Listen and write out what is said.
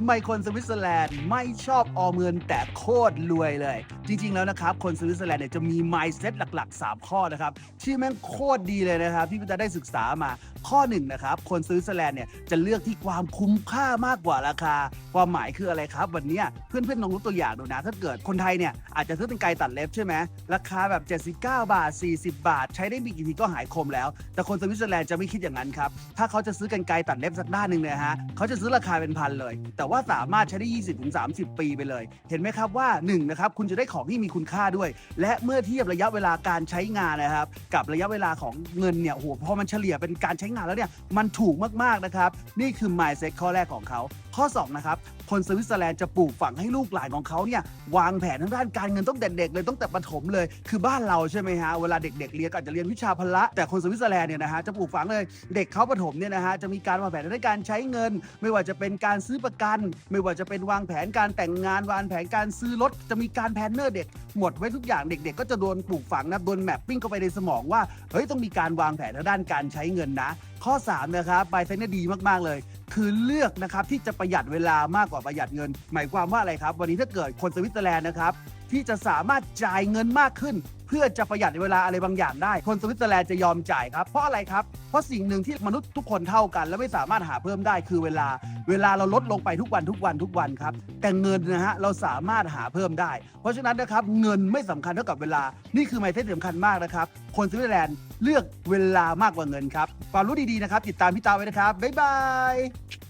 ทำไมคนสวิตเซอร์แลนด์ไม่ชอบออมเงินแต่โคตรรวยเลย จริง ๆ แล้วนะครับ คนสวิตเซอร์แลนด์เนี่ยจะมี mindset หลัก ๆ 3 ข้อนะครับ ที่แม่งโคตรดีเลยนะครับ ที่พี่จะได้ศึกษามาข้อหนึ่งนะครับ คนสวิตเซอร์แลนด์เนี่ยจะเลือกที่ความคุ้มค่ามากกว่าราคา ความหมายคืออะไรครับ วันนี้เพื่อนๆลองรู้ตัวอย่างดูนะ ถ้าเกิดคนไทยเนี่ยอาจจะซื้อเป็นไกรตัดเล็บใช่ไหมราคาแบบ 79 บาท 40 บาท ใช้ได้ไม่กี่ทีก็หายคมแล้ว แต่คนสวิตเซอร์แลนด์จะไม่คิดอย่างนั้นครับถ้าเขาจะซื้อกันไกรตัดเล็บสักด้านหนึ่งเนี่ยฮะเขาจะซื้อราคาเป็นพันเลยแต่ว่าสามารถใช้ได้ 20-30 ปีไปเลย เห็นไหมครับว่า1นะครับคุณจะได้ของที่มีคุณค่าด้วย และเมื่อเทียบระยะเวลาการใช้งานนะครับ กับระยะเวลาของเงินเนี่ยโอ้โหพอมันเฉลี่ยเป็นการใช้งานแล้วเนี่ยมันถูกมากๆนะครับนี่คือ mindset ข้อแรกของเขาข้อ2นะครับคนสวิตเซอร์แลนด์จะปลูกฝังให้ลูกหลานของเขาเนี่ยวางแผนทางด้านการเงินต้องแต่เด็กเลยตั้งแต่ประถมเลย คือบ้านเราใช่ไหมฮะเวลาเด็กๆเรียนก็อาจจะเรียนวิชาพละ แต่คนสวิตเซอร์แลนด์เนี่ยนะฮะจะปลูกฝังเลยเด็กเขาประถมเนี่ยนะฮะจะมีการวางแผนทางด้านการใช้เงิน ไม่ว่าจะเป็นการซื้อประกันไม่ว่าจะเป็นวางแผนการแต่งงานวางแผนการซื้อรถจะมีการแพนเนอร์เด็กหมดไว้ทุกอย่างเด็ก ๆ ก็จะโดนปลูกฝังนะโดนแมปปิ้งเข้าไปในสมองว่าเฮ้ยต้องมีการวางแผนทางด้านการใช้เงินนะ ข้อ 3 นะครับใบเซนดีมากๆเลย คือเลือกนะครับที่จะประหยัดเวลามากกว่าประหยัดเงิน หมายความว่าอะไรครับ วันนี้ถ้าเกิดคนสวิตเซอร์แลนด์นะครับ ที่จะสามารถจ่ายเงินมากขึ้น เพื่อจะประหยัดเวลาอะไรบางอย่างได้ คนสวิตเซอร์แลนด์จะยอมจ่ายครับ เพราะอะไรครับ เพราะสิ่งหนึ่งที่มนุษย์ทุกคนเท่ากัน และไม่สามารถหาเพิ่มได้คือเวลา เวลาเราลดลงไปทุกวันทุกวันทุกวันครับ แต่เงินนะฮะเราสามารถหาเพิ่มได้ เพราะฉะนั้นนะครับเงินไม่สำคัญเท่ากับเวลา นี่คือไมเทสสำคัญมากนะครับ คนสวิตเซอร์แลนด์เลือกเวลามากกว่าเงินครับความรู้ดีๆนะครับ ติดตามพี่ตาไว้นะครับบ๊ายบาย